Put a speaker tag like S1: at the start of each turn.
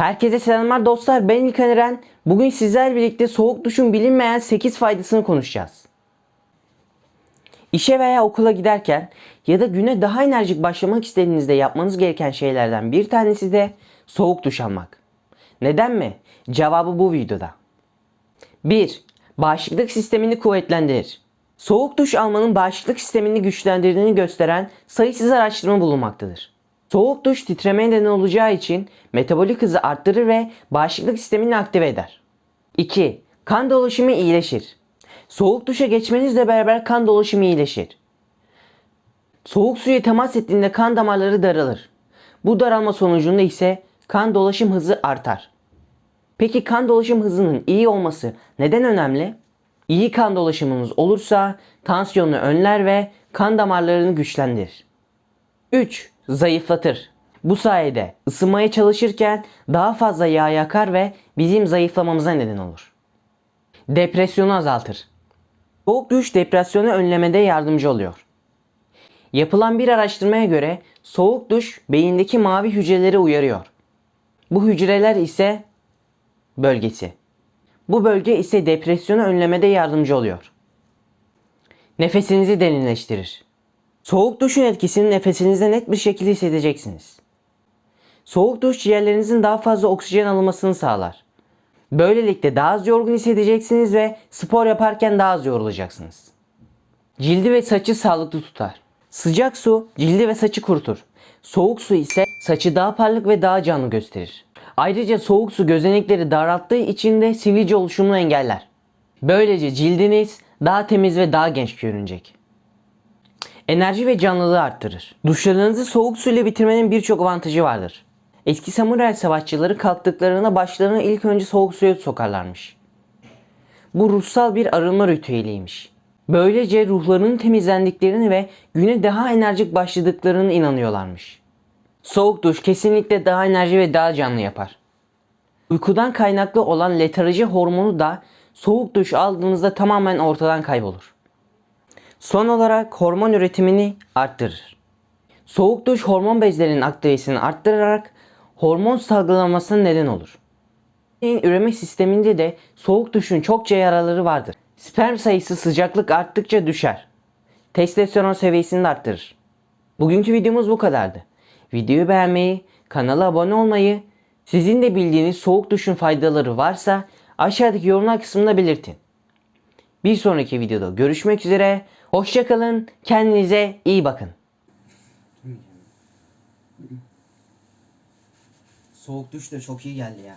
S1: Herkese selamlar dostlar. Ben İlkan Eren. Bugün sizlerle birlikte soğuk duşun bilinmeyen 8 faydasını konuşacağız. İşe veya okula giderken ya da güne daha enerjik başlamak istediğinizde yapmanız gereken şeylerden bir tanesi de soğuk duş almak. Neden mi? Cevabı bu videoda. 1. Bağışıklık sistemini kuvvetlendirir. Soğuk duş almanın bağışıklık sistemini güçlendirdiğini gösteren sayısız araştırma bulunmaktadır. Soğuk duş titremeye neden olacağı için metabolik hızı arttırır ve bağışıklık sistemini aktive eder. 2. Kan dolaşımı iyileşir. Soğuk duşa geçmenizle beraber kan dolaşımı iyileşir. Soğuk suya temas ettiğinde kan damarları daralır. Bu daralma sonucunda ise kan dolaşım hızı artar. Peki kan dolaşım hızının iyi olması neden önemli? İyi kan dolaşımınız olursa tansiyonu önler ve kan damarlarını güçlendirir. 3. Zayıflatır. Bu sayede ısınmaya çalışırken daha fazla yağ yakar ve bizim zayıflamamıza neden olur. Depresyonu azaltır. Soğuk duş depresyonu önlemede yardımcı oluyor. Yapılan bir araştırmaya göre soğuk duş beyindeki mavi hücreleri uyarıyor. Bu hücreler ise bölgesi. Bu bölge ise depresyonu önlemede yardımcı oluyor. Nefesinizi derinleştirir. Soğuk duşun etkisini nefesinizde net bir şekilde hissedeceksiniz. Soğuk duş ciğerlerinizin daha fazla oksijen alınmasını sağlar. Böylelikle daha az yorgun hissedeceksiniz ve spor yaparken daha az yorulacaksınız. Cildi ve saçı sağlıklı tutar. Sıcak su cildi ve saçı kurutur. Soğuk su ise saçı daha parlak ve daha canlı gösterir. Ayrıca soğuk su gözenekleri daralttığı için de sivilce oluşumunu engeller. Böylece cildiniz daha temiz ve daha genç görünecek. Enerji ve canlılığı arttırır. Duşlarınızı soğuk su ile bitirmenin birçok avantajı vardır. Eski samuray savaşçıları kalktıklarında başlarını ilk önce soğuk suya sokarlarmış. Bu ruhsal bir arınma ritüeliymiş. Böylece ruhlarının temizlendiklerini ve güne daha enerjik başladıklarını inanıyorlarmış. Soğuk duş kesinlikle daha enerji ve daha canlı yapar. Uykudan kaynaklı olan letarji hormonu da soğuk duş aldığınızda tamamen ortadan kaybolur. Son olarak hormon üretimini arttırır. Soğuk duş hormon bezlerinin aktivitesini arttırarak hormon salgılanmasına neden olur. Beyin üreme sisteminde de soğuk duşun çokça yararları vardır. Sperm sayısı sıcaklık arttıkça düşer. Testosteron seviyesini de arttırır. Bugünkü videomuz bu kadardı. Videoyu beğenmeyi, kanala abone olmayı, sizin de bildiğiniz soğuk duşun faydaları varsa aşağıdaki yorumlar kısmında belirtin. Bir sonraki videoda görüşmek üzere. Hoşçakalın. Kendinize iyi bakın.
S2: Soğuk duş da çok iyi geldi ya.